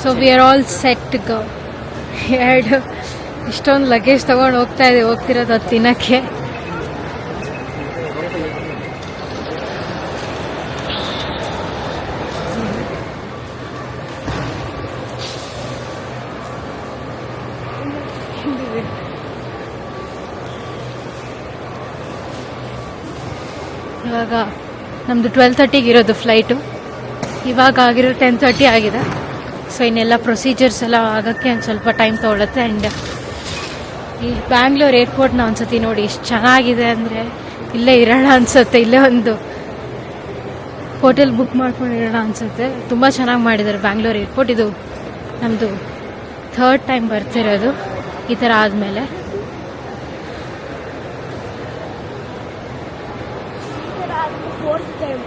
So we are all set go ಎರಡು ಇಷ್ಟೊಂದು luggage ತಗೊಂಡು ಹೋಗ್ತಾ ಇದೆ, ಹೋಗ್ತಿರೋದು ಅದು ತಿನ್ನಕ್ಕೆ ಇವಾಗ ನಮ್ಮದು ಟ್ವೆಲ್ ತರ್ಟಿಗೆ ಇರೋದು ಫ್ಲೈಟು ಇವಾಗ ಆಗಿರೋ ಟೆನ್ ತರ್ಟಿ ಆಗಿದೆ. ಸೊ ಇನ್ನೆಲ್ಲ ಪ್ರೊಸೀಜರ್ಸ್ ಎಲ್ಲ ಆಗೋಕ್ಕೆ ಒಂದು ಸ್ವಲ್ಪ ಟೈಮ್ ತೊಗೊಳುತ್ತೆ ಆ್ಯಂಡ್ ಈ ಬ್ಯಾಂಗ್ಳೂರ್ ಏರ್ಪೋರ್ಟ್ನ ಒಂದ್ಸತಿ ನೋಡಿ ಇಷ್ಟು ಚೆನ್ನಾಗಿದೆ ಅಂದರೆ ಇಲ್ಲೇ ಇರೋಣ ಅನ್ಸುತ್ತೆ. ಇಲ್ಲೇ ಒಂದು ಹೋಟೆಲ್ ಬುಕ್ ಮಾಡ್ಕೊಂಡು ಇರೋಣ ಅನ್ಸುತ್ತೆ. ತುಂಬ ಚೆನ್ನಾಗಿ ಮಾಡಿದ್ದಾರೆ ಬ್ಯಾಂಗ್ಳೂರ್ ಏರ್ಪೋರ್ಟ್ ಇದು ನಮ್ಮದು ಥರ್ಡ್ ಟೈಮ್ ಬರ್ತಿರೋದು. ಈ ಥರ ಆದಮೇಲೆ. ಫೋರ್ತ್ ಟೈಮ್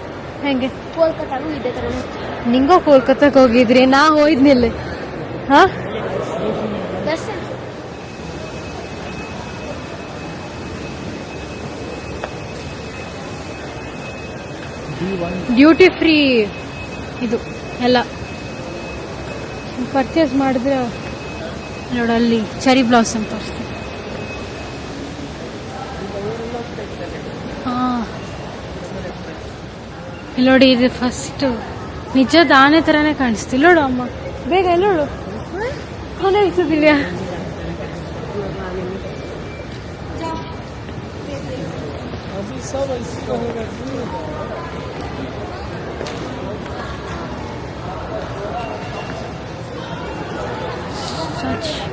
ಹೆಂಗೆ? ಕೋಲ್ಕತ್ತಾಗೂ ಇದೇ ಥರ ನಿಂಗೋ ಕೋಲ್ಕತ್ತಾಕ್ ಹೋಗಿದ್ರಿ? ನಾ ಹೋಯ್ದಿಲ್ಲ ಹಾಂ? ದರ್ಶನ್ ಡ್ಯೂಟಿ ಫ್ರೀ ಇದು ಎಲ್ಲ. ಪರ್ಚೇಸ್ ಮಾಡಿದ್ರೆ ನೋಡಲ್ಲಿ ಚೆರಿ ಅಂತ ತೋರಿಸ್ತೀನಿ. ಹಾಂ. ಇಲ್ಲಿ ಇದು ಫಸ್ಟ್ ನಿಜದ ಆನೆ ಥರನೇ ಕಾಣಿಸ್ತಿಲ್ಲ ನೋಡು ಅಮ್ಮ. ಬೇಗ ನೋಡು ಆನೆ ಇರ್ತಿದ್ದಿಲ್ಲ Such.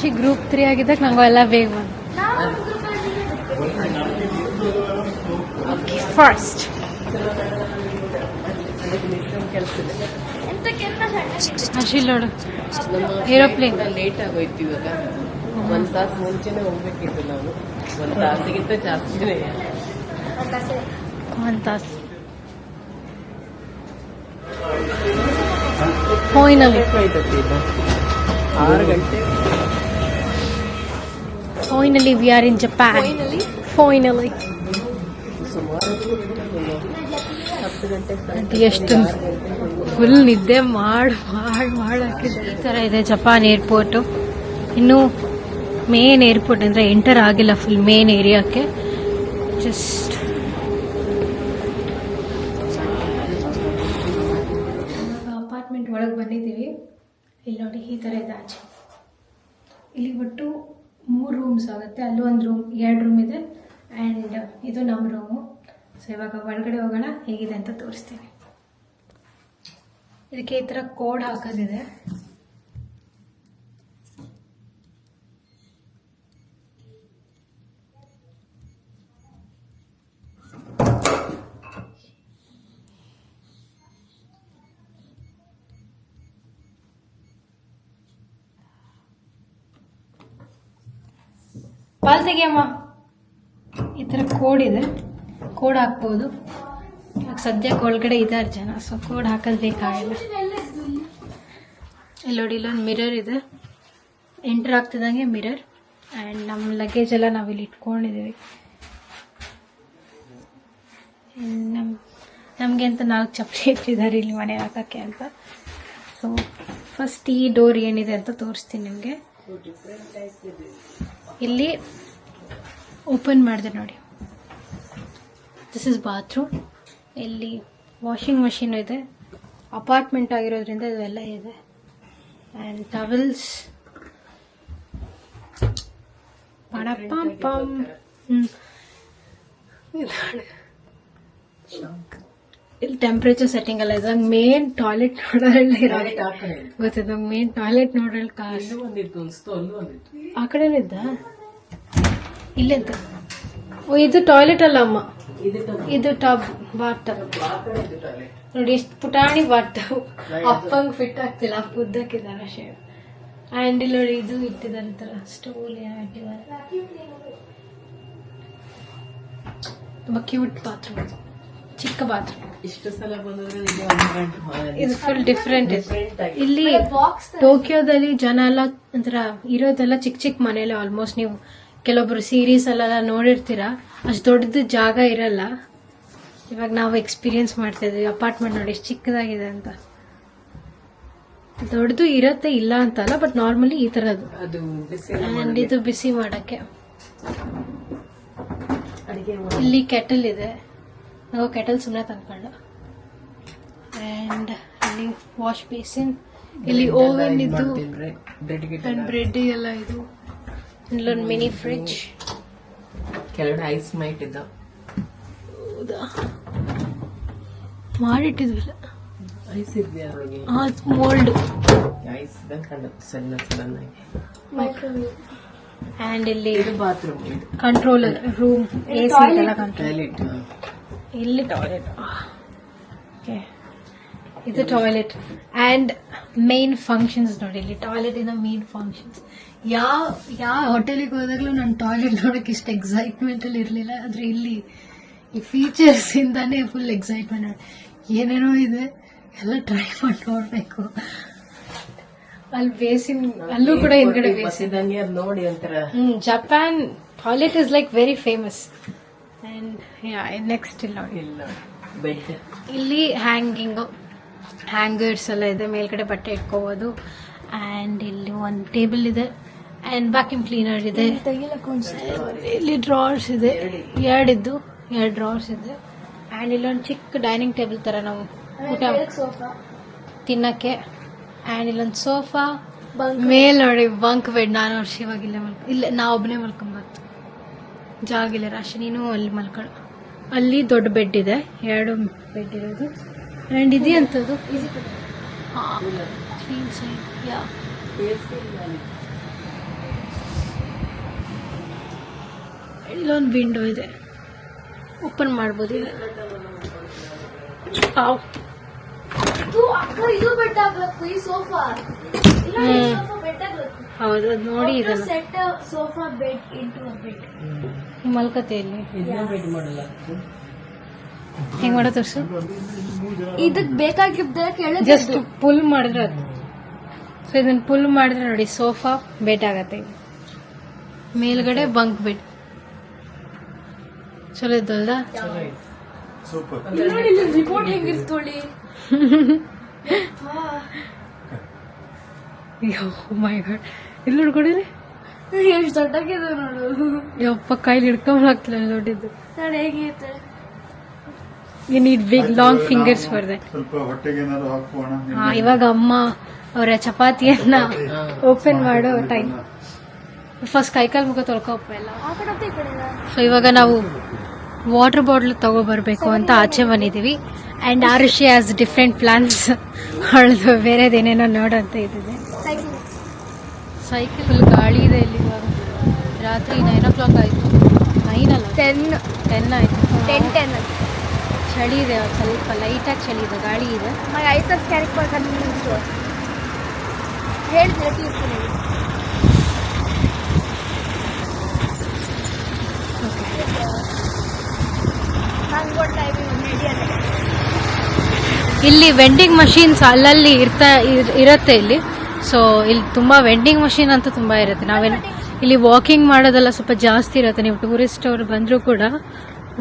ಆರ್ಷಿ ಗ್ರೂಪ್ ತ್ರೀ ಆಗಿದ್ದಕ್ಕೆ ನಾವು ಎಲ್ಲ ಬೇಗ ಓಕೆ ಫಸ್ಟ್ ಹರ್ಷಿಲ್ ನೋಡು. ಏರೋಪ್ಲೇನ್. ಲೇಟ್ ಆಗೋಯ್ತು ಇವಾಗ. ಒಂದ್ ತಾಸು ಮುಂಚೆನೆ ಹೋಗ್ಬೇಕಿತ್ತು ನಾವು. ಒಂದ್ ತಾಸಿಗಿಂತ ಜಾಸ್ತಿನೇ. ಒಂದು ತಾಸು. ಇದು. ಆರು ಗಂಟೆ. Finally we are in Japan Finally? Finally. ಅದು ಎಷ್ಟು ಫುಲ್ ನಿದ್ದೆ ಮಾಡಿ ಮಾಡಿ ಮಾಡಕ್ಕೆ ಈ ಥರ ಇದೆ ಜಪಾನ್ ಏರ್ಪೋರ್ಟು ಇನ್ನು ಮೇನ್ ಏರ್ಪೋರ್ಟ್ ಅಂದರೆ ಎಂಟರ್ ಆಗಿಲ್ಲ ಫುಲ್ ಮೇನ್ ಏರಿಯಾಕ್ಕೆ ಜಸ್ಟ್ ಅಪಾರ್ಟ್ಮೆಂಟ್ ಒಳಗೆ ಬಂದಿದ್ದೀವಿ. ಇಲ್ಲಿ ನೋಡಿ ಈ ಥರ ಇದೆ ಆಚೆ. ಇಲ್ಲಿ ಒಟ್ಟು ಮೂರು ರೂಮ್ಸ್ ಆಗುತ್ತೆ. ಅಲ್ಲೂ ಒಂದು ರೂಮ್ ಎರಡು ರೂಮ್ ಇದೆ. ಆ್ಯಂಡ್ ಇದು ನಮ್ಮ ರೂಮು ಸೊ ಇವಾಗ ಒಳಗಡೆ ಹೋಗೋಣ. ಹೇಗಿದೆ ಅಂತ ತೋರಿಸ್ತೀನಿ. ಇದಕ್ಕೆ ಈ ಥರ ಕೋಡ್ ಹಾಕೋದಿದೆ. ಪಾಲ್ ತೆಗಿಯಮ್ಮ. ಈ ಥರ ಕೋಡ್ ಇದೆ. ಕೋಡ್ ಹಾಕ್ಬೋದು. ಸದ್ಯಕ್ಕೆ ಒಳಗಡೆ ಇದ್ದಾರೆ ಜನ ಸೊ ಕೋಡ್ ಹಾಕೋದು ಬೇಕಾಗಿಲ್ಲ ಇಲ್ಲಿ ನೋಡಿ ಇಲ್ಲೊಂದು ಮಿರರ್ ಇದೆ. ಎಂಟ್ರ್ ಆಗ್ತಿದ್ದಂಗೆ ಮಿರರ್. ಆ್ಯಂಡ್ ನಮ್ಮ ಲಗೇಜ್ ಎಲ್ಲ ನಾವಿಲ್ಲಿ ಇಟ್ಕೊಂಡಿದ್ದೀವಿ. ನಮ್ಮ ನಮಗೆ ಅಂತ ನಾಲ್ಕು ಚಪ್ಪಲಿ ಇಟ್ಟಿದ್ದಾರೆ ಇಲ್ಲಿ ಮನೆ ಹಾಕೋಕ್ಕೆ ಅಂತ. ಸೊ ಫಸ್ಟ್ ಈ ಡೋರ್ ಏನಿದೆ ಅಂತ ತೋರಿಸ್ತೀನಿ ನಿಮಗೆ. ಇಲ್ಲಿ ಓಪನ್ ಮಾಡಿದೆ ನೋಡಿ. ದಿಸ್ ಇಸ್ ಬಾತ್ರೂಮ್ ಇಲ್ಲಿ ವಾಷಿಂಗ್ ಮಷಿನ್ ಇದೆ. ಅಪಾರ್ಟ್ಮೆಂಟ್ ಆಗಿರೋದ್ರಿಂದ ಇದೆಲ್ಲ ಇದೆ. ಆ್ಯಂಡ್ ಟವೆಲ್ಸ್ ಪಣಪ್ಪ ಪಂ ಹ್ಞೂ ಇಲ್ಲಿ ಟೆಂಪರೇಚರ್ ಸೆಟ್ಟಿಂಗ್ ಅಲ್ಲ ಇದ್ರಾಗ ಮೇನ್ ಟಾಯ್ಲೆಟ್ ನೋಡೋದ್ರಲ್ಲಿ ಗೊತ್ತಿದ್ದ ಮೇನ್ ಟಾಯ್ಲೆಟ್ ನೋಡ್ರಲ್ಲಿ ಕಾಸ್ ಇಲ್ಲೂ ಒಂದಿತ್ತು ಅನ್ಸ್ತು ಅಲ್ಲೂ ಒಂದಿತ್ತು. ಆ ಕಡೆ ಇದ್ದ? ಇಲ್ಲೆಂತ ಓ ಇದು ಟಾಯ್ಲೆಟ್ ಅಲ್ಲ ಅಮ್ಮ. ಇದು ಇದು ಟಾಪ್ ಬಾತ್ ನೋಡಿ ಎಷ್ಟು ಪುಟಾಣಿ ಬಾತ್ ಅಪ್ಪಗೆ ಫಿಟ್ ಆಗ್ತಿಲ್ಲ ಅಪ್ಪ ಉದ್ದಕ್ಕಿದ್ದಾರೆ ಶೇವ್. ಆ್ಯಂಡ್ ಇಲ್ಲಿ ನೋಡಿ ಇದು ಇಟ್ಟಿದ್ದಾರೆ ತರ. ಸ್ಟೂಲ್ ಇಟ್ಟಿದ್ದಾರೆ ತುಂಬಾ ಕ್ಯೂಟ್ ಬಾತ್ರೂಮ್ ಚಿಕ್ಕ ಇಷ್ಟು ಸಲ ಗಂಟೆ ಇದು ಫುಲ್ ಡಿಫ್ರೆಂಟ್ ಇದೆ ಇಲ್ಲಿ ಟೋಕಿಯೋದಲ್ಲಿ ಜನ ಎಲ್ಲ ಒಂಥರ ಇರೋದೆಲ್ಲ ಚಿಕ್ಕ ಚಿಕ್ಕ ಮನೇಲಿ ಆಲ್ಮೋಸ್ಟ್ ನೀವು ಕೆಲವೊಬ್ರು ಸೀರೀಸ್ ಅಲ್ಲೆಲ್ಲ ನೋಡಿರ್ತೀರಾ ಅಷ್ಟು ದೊಡ್ಡದು ಜಾಗ ಇರಲ್ಲ. ಇವಾಗ ನಾವು ಎಕ್ಸ್ಪೀರಿಯನ್ಸ್ ಮಾಡ್ತಾ ಇದೀವಿ ಅಪಾರ್ಟ್ಮೆಂಟ್ ನೋಡಿ ಎಷ್ಟು ಚಿಕ್ಕದಾಗಿದೆ ಅಂತ. ದೊಡ್ಡದು ಇರತ್ತೆ ಇಲ್ಲ ಅಂತಲ್ಲ ಬಟ್ ನಾರ್ಮಲಿ ಈ ತರದ್ದು. ಅಂಡ್ ಇದು ಬಿಸಿ ಮಾಡಕ್ಕೆ. ಇಲ್ಲಿ ಕೆಟಲ್ ಇದೆ. ನಾವು ಕೆಟಲ್ ಸುಮ್ಮನೆ ತಂದ್ಕೊಂಡು ಆ್ಯಂಡ್ ಇಲ್ಲಿ ವಾಶ್ ಬೇಸಿನ್ ಇಲ್ಲಿ ಓವನ್ ಇದ್ದು ಬ್ರೆಡ್ ಗಿಟ್ ಅಂಡ್ ಬ್ರೆಡ್ ಎಲ್ಲ ಇದು. ಇಲ್ಲೊಂದು ಮಿನಿ ಫ್ರಿಜ್ ಕೆಲವು ಐಸ್ ಮೈಟ್ ಇದ್ದ ಹೌದಾ? ಮಾಡಿಟ್ಟಿದ್ವಿಲ್ಲ. ಐಸ್ ಇದೆಯಾ ಅದು ಮೋಲ್ಡ್ ಐಸ್ ಇದೆ ಕಾಣುತ್ತೆ ಸಣ್ಣ ಸಣ್ಣಗೆ ಮೈಕ್ರೋವೇವ್ ಅಂಡ್ ಇಲ್ಲಿ ಇದು ಬಾತ್ರೂಮ್ ಇದು. ಕಂಟ್ರೋಲರ್ ರೂಮ್ ಎ ಸಿ ಎಲ್ಲ ಕಂಟ್ರೋಲ್ ಇಲ್ಲಿ ಟಾಯ್ಲೆಟ್ ಓಕೆ ಇದು ಟಾಯ್ಲೆಟ್ ಅಂಡ್ ಮೇನ್ ಫಂಕ್ಷನ್ಸ್ ನೋಡಿ ಇಲ್ಲಿ ಟಾಯ್ಲೆಟ್ ಇಂದ ಮೇನ್ ಫಂಕ್ಷನ್ಸ್ ಯಾವ ಯಾವ ಹೋಟೆಲಿಗೆ ಹೋದಾಗಲೂ ನಾನು ಟಾಯ್ಲೆಟ್ ನೋಡಕ್ ಇಷ್ಟು ಎಕ್ಸೈಟ್ಮೆಂಟ್ ಅಲ್ಲಿ ಇರ್ಲಿಲ್ಲ. ಆದ್ರೆ ಇಲ್ಲಿ ಈ ಫೀಚರ್ಸ್ ಇಂದಾನೇ ಫುಲ್ ಎಕ್ಸೈಟ್ಮೆಂಟ್ ಏನೇನೋ ಇದೆ. ಎಲ್ಲ ಟ್ರೈ ಮಾಡಿ ನೋಡಬೇಕು. ಅಲ್ಲಿ ಬೇಸಿನ್ ಅಲ್ಲೂ ಕೂಡ ಹಿಂದ್ಗಡೆ ನೋಡಿ Japan toilet is like very famous next ಇಲ್ಲ. ಇಲ್ಲ. ಬೆಡ್. ಇಲ್ಲಿ ಹ್ಯಾಂಗಿಂಗ್ ಹ್ಯಾಂಗರ್ಸ್ ಎಲ್ಲ ಇದೆ. ಮೇಲ್ಗಡೆ ಬಟ್ಟೆ ಇಟ್ಕೋಬಹುದು ಅಂಡ್ ಇಲ್ಲಿ ಒಂದು ಟೇಬಲ್ ಇದೆ. ಅಂಡ್ ವ್ಯಾಕ್ಯೂಮ್ ಕ್ಲೀನರ್ ಇದೆ. ಇಲ್ಲಿ ಡ್ರಾರ್ಸ್ ಇದೆ. ಎರಡಿದ್ದು. ಎರಡು ಡ್ರಾರ್ಸ್ ಇದೆ. ಅಂಡ್ ಇಲ್ಲೊಂದು ಚಿಕ್ಕ ಡೈನಿಂಗ್ ಟೇಬಲ್ ತರ ನಾವು ಊಟ ಸೋಫಾ ತಿನ್ನಕ್ಕೆ. ಅಂಡ್ ಇಲ್ಲೊಂದು ಸೋಫಾ ಮೇಲ್ ನೋಡಿ ಬಂಕ್ ಬೆಡ್ ನಾನು ವರ್ಷ ಇವಾಗ ಇಲ್ಲೇ ಮಲ್ಕ ಇಲ್ಲ ನಾ ಒಬ್ಬನೇ ಮಲ್ಕೊಂಬತ್ತು ಜಾಗ ಇಲ್ಲ ರಾಶಿ. ನೀನು ಅಲ್ಲಿ ಮಲ್ಕೊಂಡು ಅಲ್ಲಿ ದೊಡ್ಡ ಬೆಡ್ ಇದೆ. ಎರಡು ಬೆಡ್ ಇರೋದು. ಆ್ಯಂಡ್ ಇದೆ ಅಂತದ್ದು? ಯಾ ಇಲ್ಲೊಂದು ವಿಂಡೋ ಇದೆ. ಓಪನ್ ಮಾಡ್ಬೋದು ಇದೆ ಆವ್. ಇದು ಇದು ಬೆಡ್ ಆಗ್ಬೇಕು ಈ ಸೋಫಾ ಇಲ್ಲ ಸೋಫಾ ಬೆಡ್ ಆಗ್ಬೇಕು. ಹೌದು ನೋಡಿ ಸೋಫಾ ಬೆಡ್ ಇಂಟು ಬೆಡ್ ಮಲ್ಕತೆ ಇಲ್ಲಿ ಇದನ್ನ ಬೆಡ್ ಮಾಡಲ್ಲ ಹೆಂಗ್ ಮಾಡೋ ತೋರ್ಸು ಇದಕ್ ಬೇಕಾಗಿದ್ದ ಕೆಳಗೆ ಜಸ್ಟ್ ಪುಲ್ ಮಾಡಿದ್ರೆ ಅದು. ಸೊ ಇದನ್ನ ಪುಲ್ ಮಾಡಿದ್ರೆ ನೋಡಿ ಸೋಫಾ ಬೆಡ್ ಆಗತ್ತೆ. ಮೇಲ್ಗಡೆ ಬಂಕ್ ಬೆಡ್ ಚಲೋ ಇದ್ದಲ್ದ ನೋಡಿ ರಿಮೋಟ್ ಹೆಂಗಿರ್ತೋಳಿ ಮೈ ಗಾಡ್ ಇಲ್ಲಿ ನೋಡ್ಕೊಡಿರಿ ಎಷ್ಟು ದೊಡ್ಡಾಗಿದೆ ನೋಡು. ಯಪ್ಪ ಕೈಲಿ ಹಿಡ್ಕೊಂಬಾಗ್ತಿಲ್ಲ ದೊಡ್ಡಿದ್ದು ನೋಡಿ ಹೇಗಿರುತ್ತೆ you need big long fingers for that ಸ್ವಲ್ಪ ಹೊಟ್ಟೆಗೆ ಏನಾದ್ರು ಹಾಕೋಣ ಹಾ ಇವಾಗ ಅಮ್ಮ ಅವರ ಚಪಾತಿಯನ್ನ ಓಪನ್ ಮಾಡೋ ಟೈಮ್ ಫಸ್ಟ್ ಕೈಕಾಲ್ ಮುಖ ತೊಳ್ಕೊಪ್ಪ ಎಲ್ಲ. ಆ ಅಂತ ಸೊ ಇವಾಗ ನಾವು ವಾಟರ್ ಬಾಟ್ಲ್ ತಗೋಬರ್ಬೇಕು ಅಂತ ಆಚೆ ಬಂದಿದೀವಿ and she has different plans ಅವಳದು ಬೇರೆದೇನೇನೋ ನೋಡಂತ ಇದ್ದಿದೆ ಸೈಕಲ್ ಫುಲ್ ಗಾಳಿ ಇದೆ ಇಲ್ಲಿ ಇವಾಗ ರಾತ್ರಿ ನೈನ್ ಓ ಕ್ಲಾಕ್ ಆಯಿತು. ನೈನ್ ಅಲ್ಲ? ಟೆನ್ ಟೆನ್ ಆಯಿತು. ಟೆನ್ ಟೆನ್ ಚಳಿ ಇದೆ ಸ್ವಲ್ಪ ಲೈಟಾಗಿ ಚಳಿ ಇದೆ ಗಾಳಿ ಇದೆ. ಐಸಸ್ ಕ್ಯಾರೆಕ್ಟ್ ಕನ್ವೀನಿಯನ್ಸ್ ಸ್ಟೋರ್ ಇಲ್ಲಿ ವೆಂಡಿಂಗ್ ಮಷೀನ್ಸ್ ಅಲ್ಲಲ್ಲಿ ಇರ್ತಾ ಇರತ್ತೆ ಇಲ್ಲಿ. ಸೊ ಇಲ್ಲಿ ತುಂಬಾ ವೆಂಡಿಂಗ್ ಮಷೀನ್ ಅಂತ ತುಂಬಾ ಇರುತ್ತೆ. ನಾವೆಲ್ಲ ಇಲ್ಲಿ ವಾಕಿಂಗ್ ಮಾಡೋದೆಲ್ಲ ಸ್ವಲ್ಪ ಜಾಸ್ತಿ ಇರುತ್ತೆ. ನೀವು ಟೂರಿಸ್ಟ್ ಅವರು ಬಂದರೂ ಕೂಡ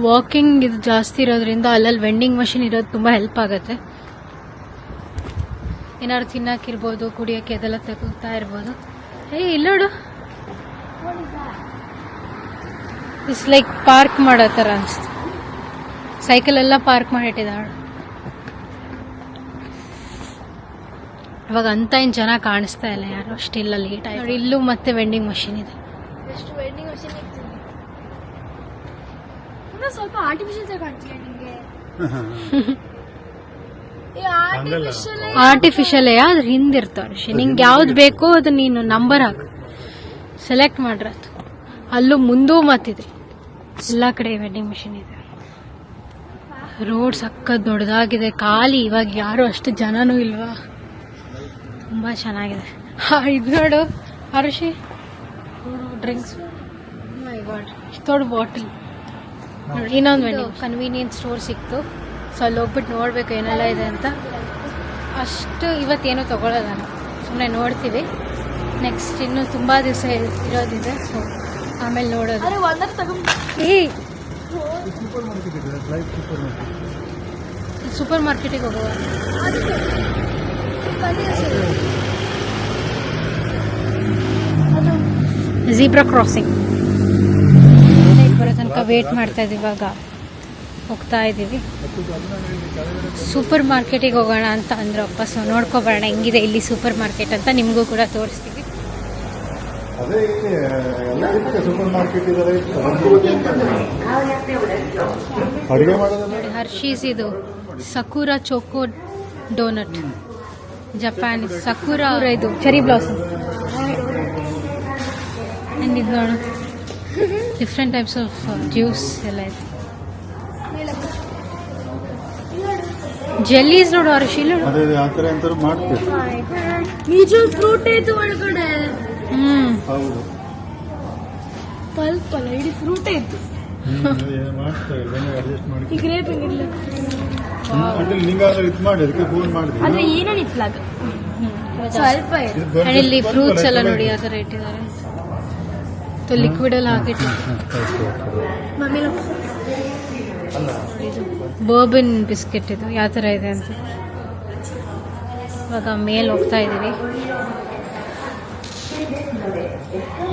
ವಾಕಿಂಗ್ ಇದು ಜಾಸ್ತಿ ಇರೋದ್ರಿಂದ ಅಲ್ಲಲ್ಲಿ ವೆಂಡಿಂಗ್ ಮಷೀನ್ ಇರೋದು ತುಂಬಾ ಹೆಲ್ಪ್ ಆಗುತ್ತೆ. ಏನಾದ್ರು ತಿನ್ನಕ್ಕಿರ್ಬೋದು ಕುಡಿಯೋಕೆ ಅದೆಲ್ಲ ತಗೋತಾ ಇರ್ಬೋದು. ಏ ಇಲ್ಲೋಡು ಇಟ್ಸ್ ಲೈಕ್ ಪಾರ್ಕ್ ಮಾಡೋ ಥರ ಅನಿಸ್ತು ಸೈಕಲ್ ಎಲ್ಲ ಪಾರ್ಕ್ ಮಾಡಿಟ್ಟಿದ್ದಾಳೆ. ಇವಾಗ ಅಂತ ಏನ್ ಜನ ಕಾಣಿಸ್ತಾ ಇಲ್ಲ ಯಾರು? ಅಷ್ಟಿಲ್ಲ ಲೇಟ್ ಆಯ್ತು. ನೋಡಿ ಇಲ್ಲೂ ಮತ್ತೆ ವೆಂಡಿಂಗ್ ಮಷಿನ್ ಇದೆ. ಎಷ್ಟು ವೆಂಡಿಂಗ್ ಮಷೀನ್ ಇರ್ತೀನಿ ಇನ್ನೂ ಸ್ವಲ್ಪ ಆರ್ಟಿಫಿಷಿಯಲ್ ನಿಮಗೆ. ಅದ್ರ ಹಿಂದಿರ್ತಾವ ನಿಂಗೆ ಯಾವ್ದು ಬೇಕೋ ಅದು ನೀನು ನಂಬರ್ ಹಾಕು. ಸೆಲೆಕ್ಟ್ ಮಾಡ್ರತ್ತು ಅಲ್ಲೂ ಮುಂದೂ ಮತ್ತಿದೆ. ಎಲ್ಲ ಕಡೆ ವೆಂಡಿಂಗ್ ಮಷಿನ್ ಇದೆ. ರೋಡ್ ಸಕ್ಕತ್ ದೊಡ್ಡದಾಗಿದೆ. ಖಾಲಿ. ಇವಾಗ ಯಾರು ಅಷ್ಟು ಜನನೂ ಇಲ್ವಾ? ತುಂಬಾ ಚೆನ್ನಾಗಿದೆ. ಹಾ, ಇದು ನೋಡು. ಹರುಷಿ. ಡ್ರಿಂಕ್ಸ್ ಮೈ ಗಾಡ್ ದೊಡ್ಡ ಬಾಟಲ್ ಇನ್ನೊಂದು ವೆಡ್ಡಿಂಗ್ ಕನ್ವೀನಿಯನ್ಸ್ ಸ್ಟೋರ್ ಸಿಕ್ತು. ಸೊ ಅಲ್ಲಿ ಹೋಗ್ಬಿಟ್ಟು ನೋಡ್ಬೇಕು ಏನೆಲ್ಲ ಇದೆ ಅಂತ. ಅಷ್ಟು ಇವತ್ತೇನು ತಗೊಳ್ಳೋಲ್ಲ ನಾನು. ಸುಮ್ಮನೆ ನೋಡ್ತೀವಿ. ನೆಕ್ಸ್ಟ್ ಇನ್ನು ತುಂಬ ದಿವಸ ಇರೋದಿದೆ. ಸೊ ಆಮೇಲೆ ನೋಡೋದು. ಸೂಪರ್ ಮಾರ್ಕೆಟಿಗೆ ಹೋಗುವ. ಝೀಬ್ರಾ ಕ್ರಾಸಿಂಗ್ ಬರೋ ತನಕ ವೇಟ್ ಮಾಡ್ತಾ ಇದ್ದೀವಿ ಇವಾಗ. ಹೋಗ್ತಾ ಇದ್ದೀವಿ. ಸೂಪರ್ ಮಾರ್ಕೆಟಿಗೆ ಹೋಗೋಣ ಅಂತ ಅಂದ್ರಪ್ಪ ಸೊ ನೋಡ್ಕೊಬರೋಣ. ಹೆಂಗಿದೆ ಇಲ್ಲಿ ಸೂಪರ್ ಮಾರ್ಕೆಟ್ ಅಂತ ನಿಮಗೂ ಕೂಡ ತೋರಿಸ್ತೀವಿ. ಹರ್ಷೀಸ್ ಇದು. ಸಕೂರಾ ಚೋಕೋ ಡೋನಟ್ ಜಪಾನ್ ಸಕೂರಾ ಇದು ಚೆರಿ ಬ್ಲಾಸಮ್ ಆ್ಯಂಡ್ ಇದು ನೋಡು. ಡಿಫ್ರೆಂಟ್ ಟೈಪ್ಸ್ ಆಫ್ ಜ್ಯೂಸ್ ಎಲ್ಲ ಇದೆ. ಜೆಲ್ಲೀಸ್ ನೋಡು ಮಾಡ್ತೀವಿ. ನಿಜ ಫ್ರೂಟ್ ಐತು ಒಳಗಡೆ. ಹ್ಮ್. ಹೌದು. ಪಲ್ಪ್ ಅಲ್ಲ ಇಡೀ ಫ್ರೂಟ್ ಐತು ಮಾಡ್ತಾರೆ ಅಡ್ಜಸ್ಟ್ ಮಾಡಿ. ಈ ಗ್ರೇಪ್ ಹಿಂಗಿರ್ಲ ಅಂದ್ರೆ ಸ್ವಲ್ಪ ಇಲ್ಲಿ ಫ್ರೂಟ್ಸ್ ಎಲ್ಲ ನೋಡಿ ಯಾವ ಥರ ಇಟ್ಟಿದ್ದಾರೆ. ಲಿಕ್ವಿಡ್ ಎಲ್ಲ ಹಾಕಿಟ್ಟಿದ್ದಾರೆ ಮಮ್ಮಿ ಬರ್ಬನ್ ಬಿಸ್ಕೆಟ್ ಇದು ಯಾವ ಥರ ಇದೆ ಅಂತ. ಇವಾಗ ಮೇಲ್ ಹೋಗ್ತಾ ಇದ್ದೀವಿ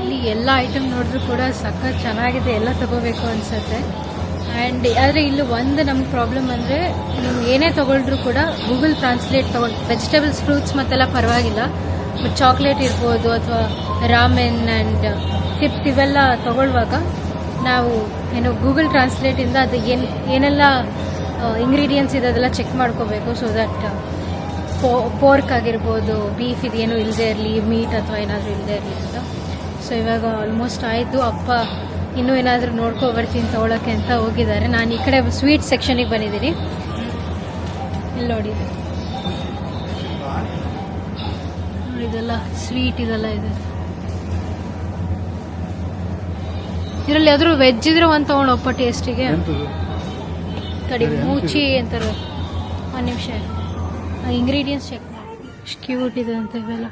ಇಲ್ಲಿ ಎಲ್ಲ ಐಟಮ್ ನೋಡಿದ್ರು ಕೂಡ ಸಖತ್ ಚೆನ್ನಾಗಿದೆ ಎಲ್ಲ ತಗೋಬೇಕು ಅನ್ಸುತ್ತೆ. ಆ್ಯಂಡ್ ಆದರೆ ಇಲ್ಲಿ ಒಂದು ನಮ್ಗೆ ಪ್ರಾಬ್ಲಮ್ ಅಂದರೆ ನೀವು ಏನೇ ತಗೊಂಡ್ರು ಕೂಡ ಗೂಗಲ್ ಟ್ರಾನ್ಸ್ಲೇಟ್ ತಗೊಂಡು ವೆಜಿಟೇಬಲ್ಸ್ ಫ್ರೂಟ್ಸ್ ಮತ್ತೆಲ್ಲ ಪರವಾಗಿಲ್ಲ. ಬಟ್ ಚಾಕ್ಲೇಟ್ ಇರ್ಬೋದು ಅಥವಾ ರಾಮೆನ್ ಆ್ಯಂಡ್ ಟಿಪ್ಸ್ ಇವೆಲ್ಲ ತಗೊಳ್ಳುವಾಗ ನಾವು ಏನು ಗೂಗಲ್ ಟ್ರಾನ್ಸ್ಲೇಟಿಂದ ಅದು ಏನು, ಏನೆಲ್ಲ ಇಂಗ್ರೀಡಿಯೆಂಟ್ಸ್ ಇದೆ ಅದೆಲ್ಲ ಚೆಕ್ ಮಾಡ್ಕೋಬೇಕು ಸೊ ದಟ್ ಪೋರ್ಕ್ ಆಗಿರ್ಬೋದು ಬೀಫ್ ಇದೇನು ಇಲ್ಲದೆ ಇರಲಿ ಮೀಟ್ ಅಥವಾ ಏನಾದರೂ ಇಲ್ಲದೆ ಇರಲಿ ಅಂತ. ಸೊ ಇವಾಗ ಆಲ್ಮೋಸ್ಟ್ ಆಯಿತು, ಅಪ್ಪ ಇನ್ನೂ ಏನಾದರೂ ನೋಡ್ಕೊ ಬರ್ತೀನಿ ತೊಗೊಳಕ್ಕೆ ಅಂತ ಹೋಗಿದ್ದಾರೆ. ನಾನು ಈ ಕಡೆ ಸ್ವೀಟ್ ಸೆಕ್ಷನಿಗೆ ಬಂದಿದ್ದೀನಿ. ಇಲ್ಲಿ ನೋಡಿ. ನೋಡಿ, ಇದೆಲ್ಲ ಸ್ವೀಟ್ ಇದೆಲ್ಲ ಇದೆ. ಇದರಲ್ಲಿ ಯಾವ್ದಾದ್ರು ವೆಜ್ ಇದ್ರೆ ಒಂದು ತೊಗೊಂಡಪ್ಪ ಟೇಸ್ಟಿಗೆ ಕಡಿಮೆ ಕಡಿ ಮೂಚಿ ಅಂತಾರೆ. ಒಂದು ನಿಮಿಷ. ಇಂಗ್ರೀಡಿಯೆಂಟ್ಸ್ ಚೆಕ್ ಎಷ್ಟು ಕ್ಯೂಟ್ ಇದೆ ಅಂತ ಇವೆಲ್ಲ.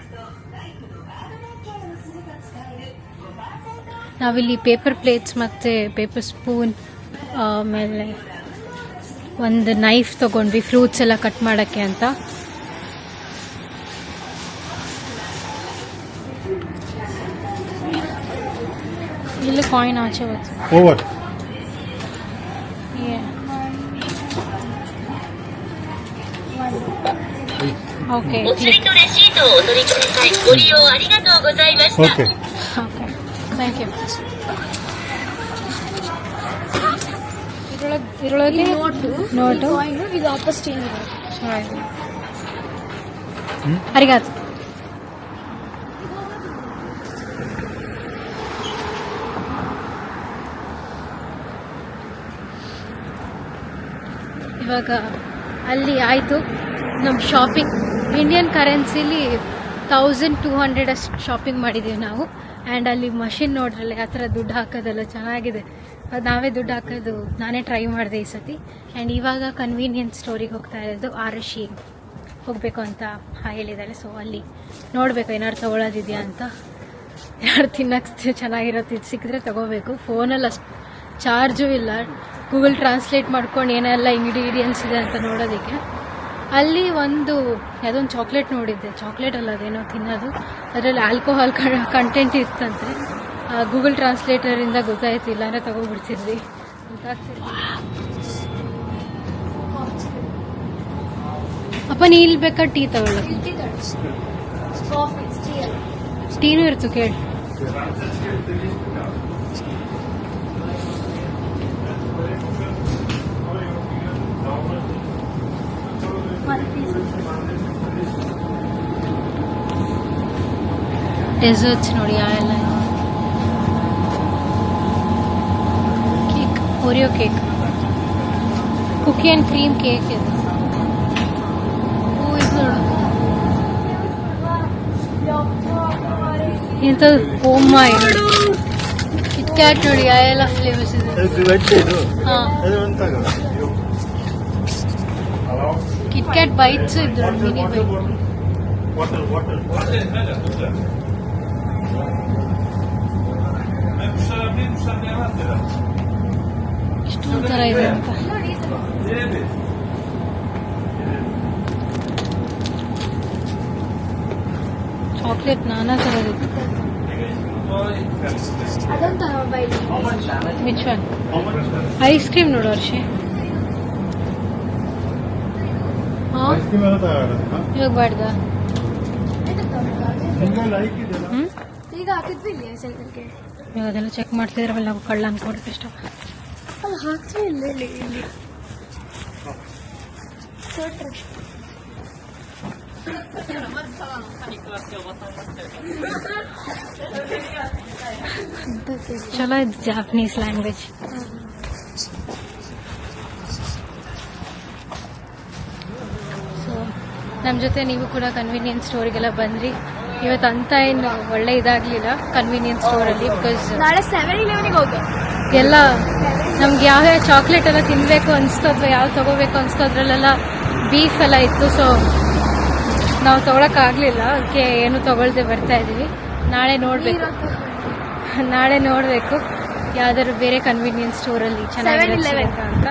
ನಾವಿಲ್ಲಿ ಪೇಪರ್ ಪ್ಲೇಟ್ಸ್ ಮತ್ತು ಪೇಪರ್ ಸ್ಪೂನ್ ಆಮೇಲೆ ಒಂದು ನೈಫ್ ತೊಗೊಂಡ್ವಿ ಫ್ರೂಟ್ಸ್ ಎಲ್ಲ ಕಟ್ ಮಾಡೋಕ್ಕೆ ಅಂತ. ಇಲ್ಲಿ ಕಾಯಿನ್ ಆಚೆ over okay okay thank you ಇದ್ರೊಳಗೆ ಇದ್ರೊಳಗೆ ನೋಟು ನೋಟು. ಕಾಯಿನ್ ಇದು ವಾಪಸ್ ಚೇಂಜ್ ಇದೆ ಚೆನ್ನಾಗಿದೆ ಅರಿಗಾತು ಇವಾಗ ಅಲ್ಲಿ ಆಯಿತು ನಮ್ ಶಾಪಿಂಗ್ ಇಂಡಿಯನ್ ಕರೆನ್ಸಿಲಿ ತೌಸಂಡ್ ಟೂ ಹಂಡ್ರೆಡ್ ಅಷ್ಟು ಶಾಪಿಂಗ್ ಮಾಡಿದ್ದೀವಿ ನಾವು. ಆ್ಯಂಡ್ ಅಲ್ಲಿ ಮಷಿನ್ ನೋಡ್ರಲ್ಲ ಆ ಥರ ದುಡ್ಡು ಹಾಕೋದೆಲ್ಲ ಚೆನ್ನಾಗಿದೆ. ಅದು ನಾವೇ ದುಡ್ಡು ಹಾಕೋದು, ನಾನೇ ಟ್ರೈ ಮಾಡಿದೆ ಈ ಸತಿ ಆ್ಯಂಡ್ ಇವಾಗ ಕನ್ವೀನಿಯನ್ಸ್ ಸ್ಟೋರಿಗೆ ಹೋಗ್ತಾ ಇರೋದು ಆರಶಿ ಹೋಗಬೇಕು ಅಂತ ಹೇಳಿದ್ದಾರೆ. ಸೊ ಅಲ್ಲಿ ನೋಡಬೇಕು ಏನಾದ್ರು ತೊಗೊಳೋದಿದೆಯಾ ಅಂತ. ಯಾರು ತಿನ್ನಕ್ಕೆ ಚೆನ್ನಾಗಿರೋದು ಇದು ಸಿಕ್ಕಿದ್ರೆ ತಗೋಬೇಕು. ಫೋನಲ್ಲಿ ಅಷ್ಟು ಚಾರ್ಜು ಇಲ್ಲ. ಗೂಗಲ್ ಟ್ರಾನ್ಸ್ಲೇಟ್ ಮಾಡ್ಕೊಂಡು ಏನೆಲ್ಲ ಇಂಗ್ರೀಡಿಯೆಂಟ್ಸ್ ಇದೆ ಅಂತ ನೋಡೋದಕ್ಕೆ. ಅಲ್ಲಿ ಒಂದು ಯಾವುದೊಂದು ಚಾಕ್ಲೇಟ್ ನೋಡಿದ್ದೆ. ಚಾಕ್ಲೇಟ್ ಅಲ್ಲ ಅದೇನೋ ತಿನ್ನೋದು. ಅದರಲ್ಲಿ ಆಲ್ಕೋಹಾಲ್ ಕಂಟೆಂಟ್ ಇತ್ತಂತೆ. ಗೂಗಲ್ ಟ್ರಾನ್ಸ್ಲೇಟರಿಂದ ಗೊತ್ತಾಯ್ತು ಇಲ್ಲಾಂದ್ರೆ ತಗೋಬಿಡ್ತಿದ್ವಿ ಗೊತ್ತಾಗ್ತಿರ್ಲಿಲ್ಲ. ಅಪ್ಪ ನೀ ಇಲ್ಲಿ ಬೇಕಾ ಟೀ ತಗೊಳ್ಳ. ಟೀನೂ ಇರ್ತು ಕೇಳಿ. ಡೆಸರ್ಟ್ಸ್ ನೋಡಿ ಯಾವೆಲ್ಲ cake Oreo cake cookie and cream cake ಇದೆ ಓ ಇದು ನೋಡು ಎಂಥದ್ದು ಓಮ್ಮ ಕಿಟ್ ಕ್ಯಾಟ್ ನೋಡಿ ಯಾವೆಲ್ಲ ಫ್ಲೇವರ್ಸ್ ಇದೆ ಇದು ಹಾಂ ಅದು ಎಂತಾಗಲ್ಲ ಕಿಟ್ ಕ್ಯಾಟ್ ಬೈಟ್ಸ್ ಇದ್ರು ಮಿನಿ ಬೈಟ್ ವಾಟರ್ ವಾಟರ್ ಇಷ್ಟೊಂದು ಥರ ಇದೆ ಅಂತ ಚಾಕ್ಲೇಟ್ ನಾನಾ ಥರದಿತ್ತು ಅದೊಂದು mobile which one ice cream ನೋಡು ವರ್ಷಿ ಹಾಂ ಐಸ್ ಕ್ರೀಮ್ ಎಲ್ಲ ತಗೊಳ್ಳೋದಾ ಇವಾಗ ಬಾಡ್ದ ನಿಮ್ಗೆ ಲೈಕ್ ಇದೆಯಲ್ಲ ಹ್ಞೂ ಈಗ ಹಾಕಿದ್ವಿ ಇಲ್ಲಿ ಸೈಕಲ್ಗೆ? ನೀವು ಅದೆಲ್ಲ ಚೆಕ್ ಮಾಡ್ತಿದ್ರೆ ನಾವು ಕಳ್ಳ ಅನ್ಕೊಡಕ್ಕೆ ಇಷ್ಟ. ಅಲ್ಲಿ ಹಾಕ್ತೀವಿ ಇಲ್ಲಿ ಇಲ್ಲಿ ಇಲ್ಲಿ. ಕೊಟ್ರೆ ಚಲೋ ಇದು ಜಾಪನೀಸ್ ಲ್ಯಾಂಗ್ವೇಜ್ ಸೊ ನಮ್ಮ ಜೊತೆ ನೀವು ಕೂಡ ಕನ್ವೀನಿಯನ್ಸ್ ಸ್ಟೋರಿಗೆಲ್ಲ ಬಂದ್ರಿ. ಇವತ್ತು ಅಂತ ಏನು ಒಳ್ಳೆ ಇದಾಗ್ಲಿಲ್ಲ ಕನ್ವೀನಿಯನ್ಸ್ ಸ್ಟೋರಲ್ಲಿ ಬಿಕಾಸ್ ನಾಳೆ ಸೆವೆನ್ ಇಲೆವೆನಿಗೆ ಹೋಗಿ. ಎಲ್ಲ ನಮ್ಗೆ ಯಾವ ಚಾಕ್ಲೇಟ್ ಎಲ್ಲ ತಿನ್ಬೇಕು ಅನ್ಸ್ತೋ ಅಥವಾ ಯಾವ ತಗೋಬೇಕು ಅನ್ಸ್ತು ಅದರಲ್ಲೆಲ್ಲ ಬೀಫ್ ಎಲ್ಲ ಇತ್ತು ಸೊ ನಾವು ತೊಗೊಳಕ್ಕಾಗಲಿಲ್ಲ ಅದಕ್ಕೆ ಏನು ತಗೊಳ್ದೆ ಬರ್ತಾ ಇದೀವಿ. ನಾಳೆ ನೋಡ್ಬೇಕು. ನಾಳೆ ನೋಡಬೇಕು. ಯಾವ್ದಾದ್ರು ಬೇರೆ ಕನ್ವೀನಿಯನ್ಸ್ ಸ್ಟೋರ್ ಅಲ್ಲಿ ಚೆನ್ನಾಗಿ ಅಂತ.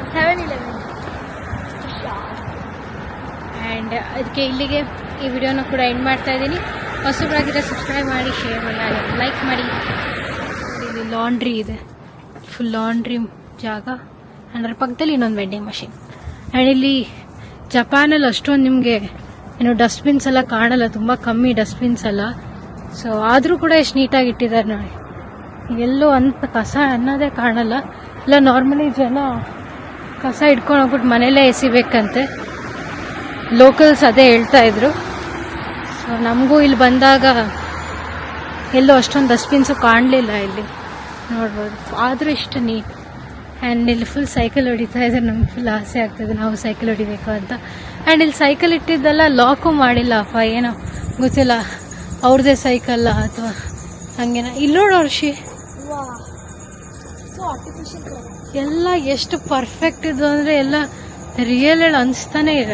ಆ್ಯಂಡ್ ಅದಕ್ಕೆ ಇಲ್ಲಿಗೆ ಈ ವಿಡಿಯೋನ ಕೂಡ ಎಂಡ್ ಮಾಡ್ತಾ ಇದ್ದೀನಿ ಹೊಸಬರಾಗಿದ್ರೆ ಸಬ್ಸ್ಕ್ರೈಬ್ ಮಾಡಿ ಶೇರ್ ಮಾಡಿ ಲೈಕ್ ಮಾಡಿ. ಇಲ್ಲಿ ಲಾಂಡ್ರಿ ಇದೆ. ಫುಲ್ ಲಾಂಡ್ರಿ ಜಾಗ. ಆ್ಯಂಡ್ ಅದ್ರ ಪಕ್ಕದಲ್ಲಿ ಇನ್ನೊಂದು ವೆಂಡಿಂಗ್ ಮಷಿನ್ ಆ್ಯಂಡ್ ಇಲ್ಲಿ ಜಪಾನಲ್ಲಿ ಅಷ್ಟೊಂದು ನಿಮಗೆ ಏನು ಡಸ್ಟ್ಬಿನ್ಸ್ ಎಲ್ಲ ಕಾಣಲ್ಲ, ತುಂಬ ಕಮ್ಮಿ ಡಸ್ಟ್ಬಿನ್ಸ್ ಎಲ್ಲ. ಸೊ ಆದರೂ ಕೂಡ ಎಷ್ಟು ನೀಟಾಗಿ ಇಟ್ಟಿದ್ದಾರೆ ನೋಡಿ. ಎಲ್ಲೂ ಅಂತ ಕಸ ಅನ್ನೋದೇ ಕಾಣಲ್ಲ. ಇಲ್ಲ ನಾರ್ಮಲಿ ಜನ ಕಸ ಇಟ್ಕೊಂಡು ಹೋಗ್ಬಿಟ್ಟು ಮನೇಲೇ ಎಸಿಬೇಕಂತೆ. ಲೋಕಲ್ಸ್ ಅದೇ ಹೇಳ್ತಾ ಇದ್ರು. ಸೊ ನಮಗೂ ಇಲ್ಲಿ ಬಂದಾಗ ಎಲ್ಲೂ ಅಷ್ಟೊಂದು ಡಸ್ಟ್ಬಿನ್ಸು ಕಾಣಲಿಲ್ಲ ಇಲ್ಲಿ. ನೋಡ್ಬೋದು. ಆದರೂ ಇಷ್ಟು ನೀಟ್. ಆ್ಯಂಡ್ ಇಲ್ಲಿ ಫುಲ್ ಸೈಕಲ್ ಹೊಡಿತಾ ಇದ್ದಾರೆ ನಮ್ಗೆ ಫುಲ್ ಆಸೆ ಆಗ್ತದೆ ನಾವು ಸೈಕಲ್ ಹೊಡಿಬೇಕು ಅಂತ. ಆ್ಯಂಡ್ ಇಲ್ಲಿ ಸೈಕಲ್ ಇಟ್ಟಿದ್ದೆಲ್ಲ ಲಾಕು ಮಾಡಿಲ್ಲ. ಅಪ್ಪ, ಏನೋ ಗೊತ್ತಿಲ್ಲ. ಅವ್ರದ್ದೇ ಸೈಕಲ್ಲ ಅಥವಾ ಹಂಗೇನ. ಇಲ್ಲಿ ನೋಡು ವರ್ಷಿ ಎಲ್ಲ ಎಷ್ಟು ಪರ್ಫೆಕ್ಟ್ ಇದು ಅಂದರೆ ಎಲ್ಲ ರಿಯಲ್ ಅನಿಸ್ತಾನೆ ಇಲ್ಲ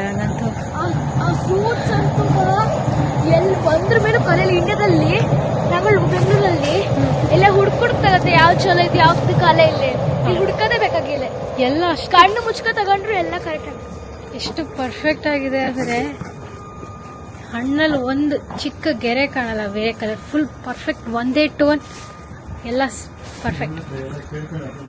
ಎಲ್ಲಿ ಬಂದ್ರ ಮೇಲೆ ಕೊನೆಯಲ್ಲಿ ಇಂಡಿಯಾದಲ್ಲಿ ನಾವು ಬೆಂಗಳೂರಲ್ಲಿ. ಎಲ್ಲ ಹುಡ್ಕೊಡ್ತಾರತ್ತೆ ಯಾವ ಚಲೋ ಐತಿ ಯಾವ್ದು ಕಾಲ ಇಲ್ಲಿ ಇಲ್ಲಿ ಹುಡ್ಕೋದೇ ಬೇಕಾಗಿಲ್ಲ. ಎಲ್ಲ ಅಷ್ಟು ಕಣ್ಣು ಮುಚ್ಕ ತಗೊಂಡ್ರು ಎಲ್ಲ ಕರೆಕ್ಟ್ ಆಗುತ್ತೆ ಎಷ್ಟು ಪರ್ಫೆಕ್ಟ್ ಆಗಿದೆ ಅಂದರೆ ಹಣ್ಣಲ್ಲಿ ಒಂದು ಚಿಕ್ಕ ಗೆರೆ ಕಾಣಲ್ಲ ಬೇರೆ ಕಲರ್ ಫುಲ್ ಪರ್ಫೆಕ್ಟ್ ಒಂದೇ ಟೋನ್ ಎಲ್ಲ ಪರ್ಫೆಕ್ಟ್